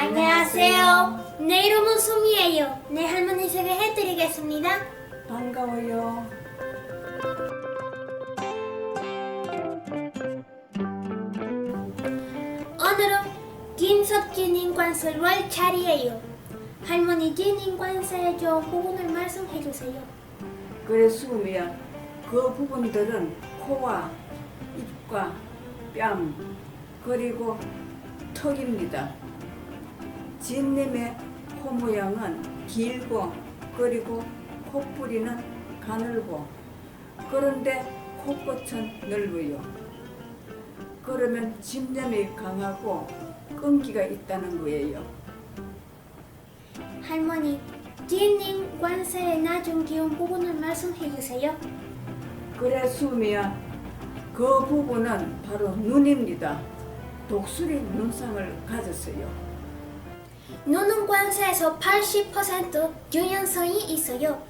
안녕하세요. 내 이름은 수미예요. 내 할머니 소개해드리겠습니다. 반가워요. 오늘은 김석진님 관설 월 차례예요. 할머니 진님 관사에 좀 부분을 말씀해주세요. 그래 수미야 그 부분들은 코와 입과 뺨 그리고 턱입니다. 진님의 코 모양은 길고 그리고 콧부리는 가늘고 그런데 코끝은 넓어요. 그러면 집념이 강하고 끈기가 있다는 거예요. 할머니, 진님 관사에 나중 귀여운 부분을 말씀해 주세요. 그래 수미야 그 부분은 바로 눈입니다. 독수리 눈상을 가졌어요. 눈은 관사에서 80% 유연성이 있어요.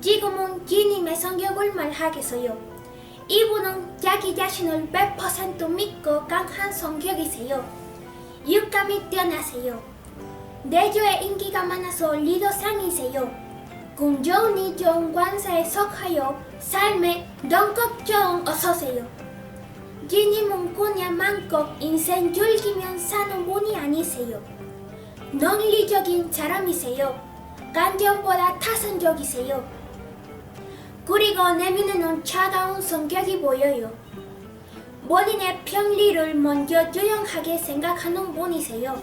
지금은 진님의 성격을 말하겠어요. 이분은 자기 자신을 100% 믿고 강한 성격이세요. 육감이 뛰어나세요. 내조에 인기가 많아서 리더상이세요. 공존이 좋은 관사에 속하여 삶에 덩껏 좋은 어서세요. 진님은 그냥 마음껏 인생 즐기면 사는 분이 아니세요. 논리적인 사람이세요. 감정보다 타선적이세요. 그리고 내면에는 차가운 성격이 보여요. 본인의 편리를 먼저 조용하게 생각하는 분이세요.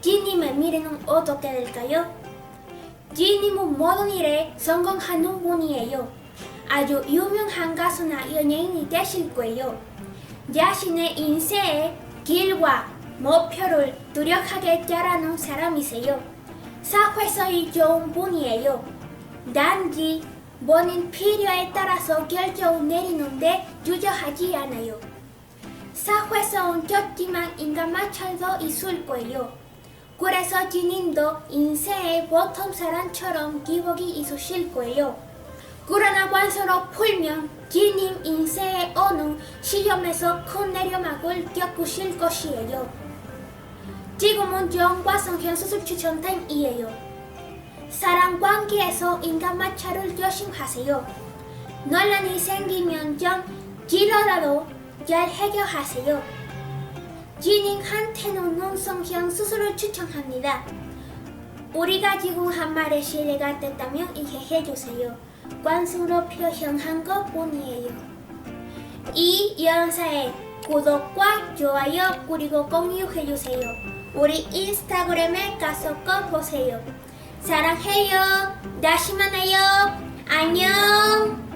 지님의 미래는 어떻게 될까요? 지님은 모든 일에 성공하는 분이에요. 아주 유명한 가수나 연예인이 되실 거예요. 자신의 인생의 길과 목표를 뚜렷하게 짜라는 사람이세요. 사회성이 좋은 분이에요. 단지 본인 필요에 따라서 결정을 내리는데 주저하지 않아요. 사회성은 좋지만 인간 마찰도 있을 거예요. 그래서 지님도 인생의 보통 사람처럼 기복이 있으실 거예요. 그러나 관서로 풀면 지님 인생의 어느 시점에서 큰 내려막을 겪으실 것이에요. 지금은 정과성형 수술 추천 타임이에요. 사랑 관계에서 인간 마찰을 조심하세요. 논란이 생기면 좀 길어라도 잘 해결하세요. 지닝한테는 눈성형 수술을 추천합니다. 우리가 지금 한 말의 신뢰가 됐다면 이해해 주세요. 관심으로 표현한 것 뿐이에요. 이 영상에 구독과 좋아요 그리고 공유해 주세요. 우리 인스타그램에 가서 꼭 보세요. 사랑해요. 다시 만나요. 안녕.